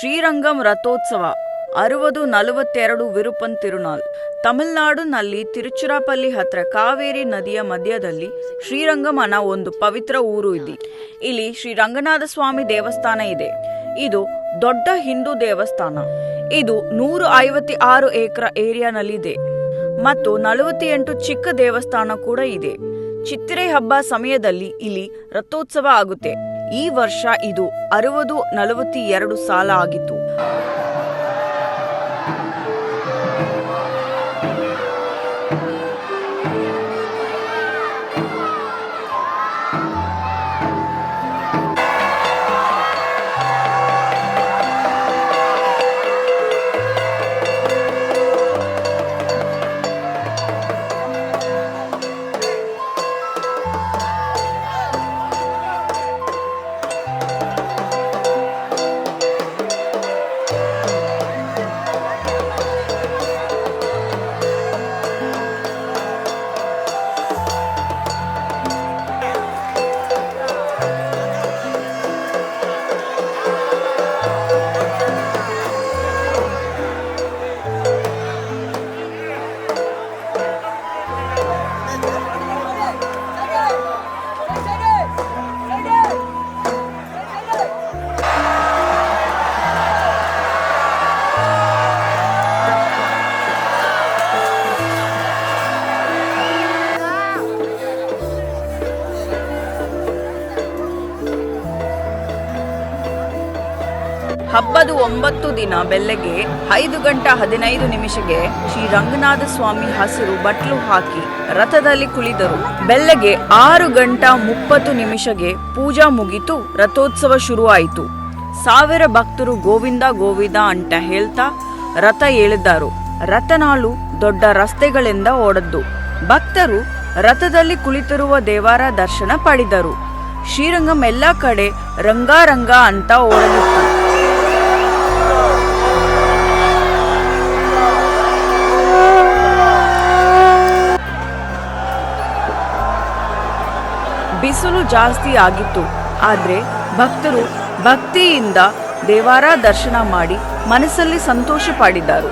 ಶ್ರೀರಂಗಂ ರಥೋತ್ಸವ, ಅರುವುದು ನಲವತ್ತೆರಡು ವಿರುಪನ್ ತಿರುನಾಳ್, ತಮಿಳುನಾಡಿನಲ್ಲಿ ತಿರುಚಿರಾಪಲ್ಲಿ ಹತ್ರ ಕಾವೇರಿ ನದಿಯ ಮಧ್ಯದಲ್ಲಿ ಶ್ರೀರಂಗಮನ ಒಂದು ಪವಿತ್ರ ಊರು ಇದೆ. ಇಲ್ಲಿ ಶ್ರೀ ರಂಗನಾಥ ಸ್ವಾಮಿ ದೇವಸ್ಥಾನ ಇದೆ. ಇದು ದೊಡ್ಡ ಹಿಂದೂ ದೇವಸ್ಥಾನ. ಇದು ನೂರ ಐವತ್ತಿ ಆರು ಏಕರ ಏರಿಯಾನಲ್ಲಿದೆ. ಮತ್ತು ನಲವತ್ತೆಂಟು ಚಿಕ್ಕ ದೇವಸ್ಥಾನ ಕೂಡ ಇದೆ. ಚಿತ್ತಿರೆ ಹಬ್ಬ ಸಮಯದಲ್ಲಿ ಇಲ್ಲಿ ರಥೋತ್ಸವ ಆಗುತ್ತೆ. ಈ ವರ್ಷ ಇದು ಅರವದು ನಲವತ್ತಿ ಎರಡು ಸಾಲ ಆಗಿತ್ತು. ಹಬ್ಬದ ಒಂಬತ್ತು ದಿನ ಬೆಳಗ್ಗೆ ಐದು ಗಂಟೆ ಹದಿನೈದು ನಿಮಿಷಗೆ ಶ್ರೀ ರಂಗನಾಥ ಸ್ವಾಮಿ ಹಸಿರು ಬಟ್ಲು ಹಾಕಿ ರಥದಲ್ಲಿ ಕುಳಿದರು ಬೆಳಗ್ಗೆ ಆರು ಗಂಟೆ ಮುಪ್ಪತ್ತು ನಿಮಿಷಗೆ ಪೂಜಾ ಮುಗಿತು, ರಥೋತ್ಸವ ಶುರುವಾಯಿತು. ಸಾವಿರ ಭಕ್ತರು ಗೋವಿಂದ ಗೋವಿಂದ ಅಂತ ಹೇಳ್ತಾ ರಥ ಹೇಳಿದ್ದರು ರಥನಾಳು ದೊಡ್ಡ ರಸ್ತೆಗಳಿಂದ ಓಡದ್ದು. ಭಕ್ತರು ರಥದಲ್ಲಿ ಕುಳಿತಿರುವ ದೇವರ ದರ್ಶನ ಪಡೆದರು. ಶ್ರೀರಂಗಂ ಎಲ್ಲ ಕಡೆ ರಂಗಾರಂಗ ಅಂತ ಓಡಲಿತ್ತು. ಬಿಸಿಲು ಜಾಸ್ತಿ ಆಗಿತ್ತು. ಆದರೆ ಭಕ್ತರು ಭಕ್ತಿಯಿಂದ ದೇವಾರ ದರ್ಶನ ಮಾಡಿ ಮನಸ್ಸಲ್ಲಿ ಸಂತೋಷ ಪಡಿದರು